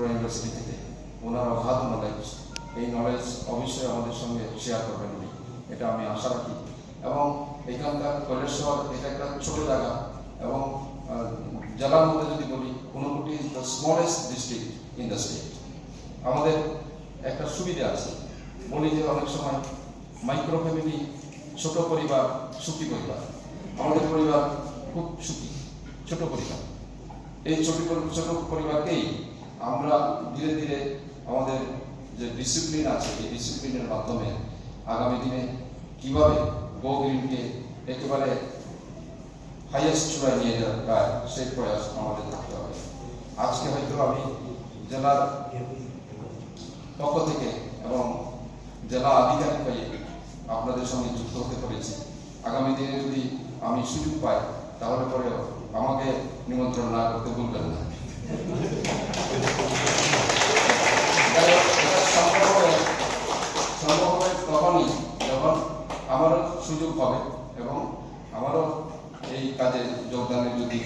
Tripura university থেকে ওনার অগাধ knowledge, এই নলেজ অবশ্যই আমাদের সঙ্গে শেয়ার করবেন উনি। এটা আমি আশা রাখি। এবং এখানকার কৈলেশ্বর, এটা একটা ছোট জায়গা এবং জেলার মধ্যে যদি বলি is the smallest district in the state আমাদের একটা সুবিধা আছে। বলি যে অনেক সময় মাইক্রো ফ্যামিলি ছোট পরিবার, সুখী পরিবার। আমাদের পরিবার খুব সুখী, ছোট পরিবার। এই ছোট ছোট পরিবারকেই আমরা ধীরে ধীরে আমাদের যে ডিসিপ্লিন আছে, এই ডিসিপ্লিনের মাধ্যমে আগামী দিনে কীভাবে গো গ্রিনকে একেবারে হাইয়েস্ট চূড়ায় নিয়ে যাওয়া সেই প্রয়াস আমাদের থাকতে হবে। আজকে হয়তো আমি জেলার পক্ষ থেকে এবং জেলা আধিকারিক হয়ে আপনাদের সঙ্গে যুক্ত হতে পেরেছি। আগামী দিনে যদি আমি সুযোগ পাই, তাহলে পরেও আমাকে নিমন্ত্রণ না করতে ভুলবেন না যাই হোক, এটা সম্ভব হবে সম্ভব হবে তখনই যখন আমারও সুযোগ হবে এবং আমারও এই কাজে যোগদানের যদি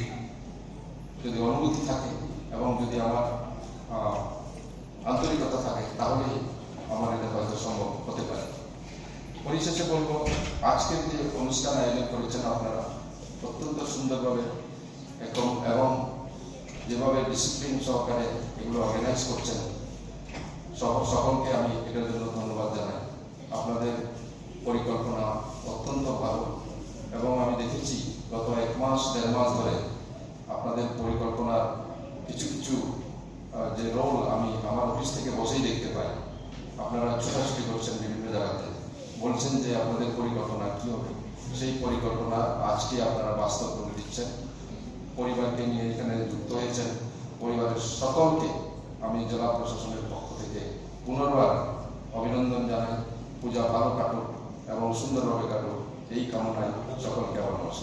যদি অনুভূতি থাকে এবং যদি আমার আন্তরিকতা থাকে, তাহলেই আমার এটা হয়তো সম্ভব হতে পারে। পরিশেষে বলব, আজকের যে অনুষ্ঠান আয়োজন করেছেন আপনারা, অত্যন্ত সুন্দরভাবে এবং এবং যেভাবে ডিসিপ্লিন সহকারে এগুলো অর্গানাইজ করছেন সকলকে আমি এটার জন্য ধন্যবাদ জানাই। আপনাদের পরিকল্পনা অত্যন্ত ভালো এবং আমি দেখেছি গত এক মাস দেড় মাস ধরে আপনাদের পরিকল্পনার কিছু কিছু যে রোল আমি আমার অফিস থেকে বসেই দেখতে পাই। আপনারা ছোটাছুটি করছেন বিভিন্ন জায়গাতে। বলছেন যে আপনাদের পরিকল্পনা কি হবে? সেই পরিকল্পনা আজকে আপনারা বাস্তব করে দিচ্ছেন। পরিবারকে নিয়ে এখানে যুক্ত হয়েছেন। পরিবারের সকলকে আমি জেলা প্রশাসনের পক্ষ থেকে পুনর্বার অভিনন্দন জানাই। পূজা ভালো কাটুক এবং সুন্দরভাবে কাটুক। এই কামনায় সকলকে আমার নমস্কার।